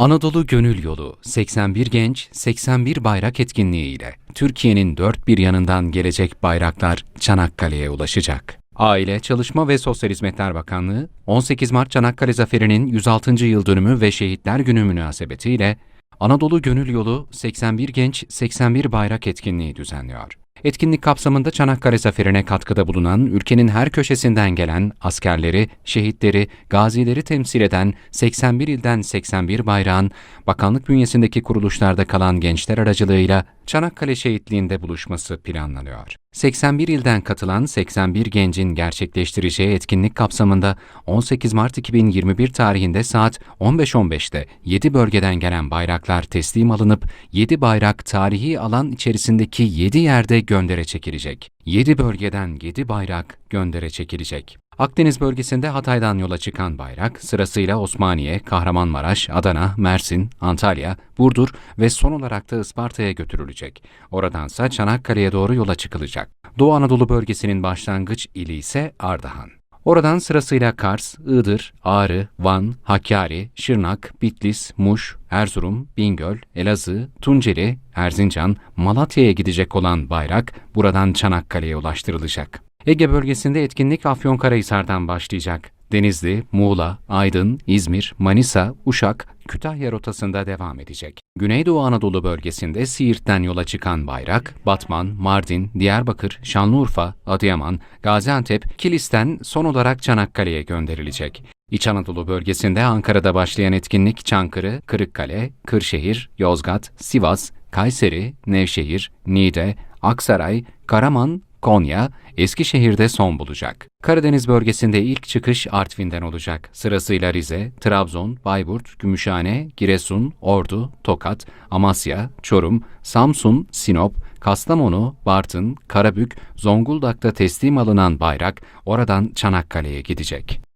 Anadolu Gönül Yolu 81 Genç 81 Bayrak etkinliği ile Türkiye'nin dört bir yanından gelecek bayraklar Çanakkale'ye ulaşacak. Aile, Çalışma ve Sosyal Hizmetler Bakanlığı 18 Mart Çanakkale Zaferi'nin 106. yıl dönümü ve Şehitler Günü münasebetiyle Anadolu Gönül Yolu 81 Genç 81 Bayrak etkinliği düzenliyor. Etkinlik kapsamında Çanakkale Zaferi'ne katkıda bulunan, ülkenin her köşesinden gelen askerleri, şehitleri, gazileri temsil eden 81 ilden 81 bayrağın bakanlık bünyesindeki kuruluşlarda kalan gençler aracılığıyla Çanakkale şehitliğinde buluşması planlanıyor. 81 ilden katılan 81 gencin gerçekleştireceği etkinlik kapsamında 18 Mart 2021 tarihinde saat 15.15'te 7 bölgeden gelen bayraklar teslim alınıp 7 bayrak tarihi alan içerisindeki 7 yerde göndere çekilecek. 7 bölgeden 7 bayrak göndere çekilecek. Akdeniz bölgesinde Hatay'dan yola çıkan bayrak sırasıyla Osmaniye, Kahramanmaraş, Adana, Mersin, Antalya, Burdur ve son olarak da Isparta'ya götürülecek. Oradansa Çanakkale'ye doğru yola çıkılacak. Doğu Anadolu bölgesinin başlangıç ili ise Ardahan. Oradan sırasıyla Kars, Iğdır, Ağrı, Van, Hakkari, Şırnak, Bitlis, Muş, Erzurum, Bingöl, Elazığ, Tunceli, Erzincan, Malatya'ya gidecek olan bayrak buradan Çanakkale'ye ulaştırılacak. Ege bölgesinde etkinlik Afyonkarahisar'dan başlayacak. Denizli, Muğla, Aydın, İzmir, Manisa, Uşak, Kütahya rotasında devam edecek. Güneydoğu Anadolu bölgesinde Siirt'ten yola çıkan bayrak, Batman, Mardin, Diyarbakır, Şanlıurfa, Adıyaman, Gaziantep, Kilis'ten son olarak Çanakkale'ye gönderilecek. İç Anadolu bölgesinde Ankara'da başlayan etkinlik Çankırı, Kırıkkale, Kırşehir, Yozgat, Sivas, Kayseri, Nevşehir, Niğde, Aksaray, Karaman, Konya, Eskişehir'de son bulacak. Karadeniz bölgesinde ilk çıkış Artvin'den olacak. Sırasıyla Rize, Trabzon, Bayburt, Gümüşhane, Giresun, Ordu, Tokat, Amasya, Çorum, Samsun, Sinop, Kastamonu, Bartın, Karabük, Zonguldak'ta teslim alınan bayrak oradan Çanakkale'ye gidecek.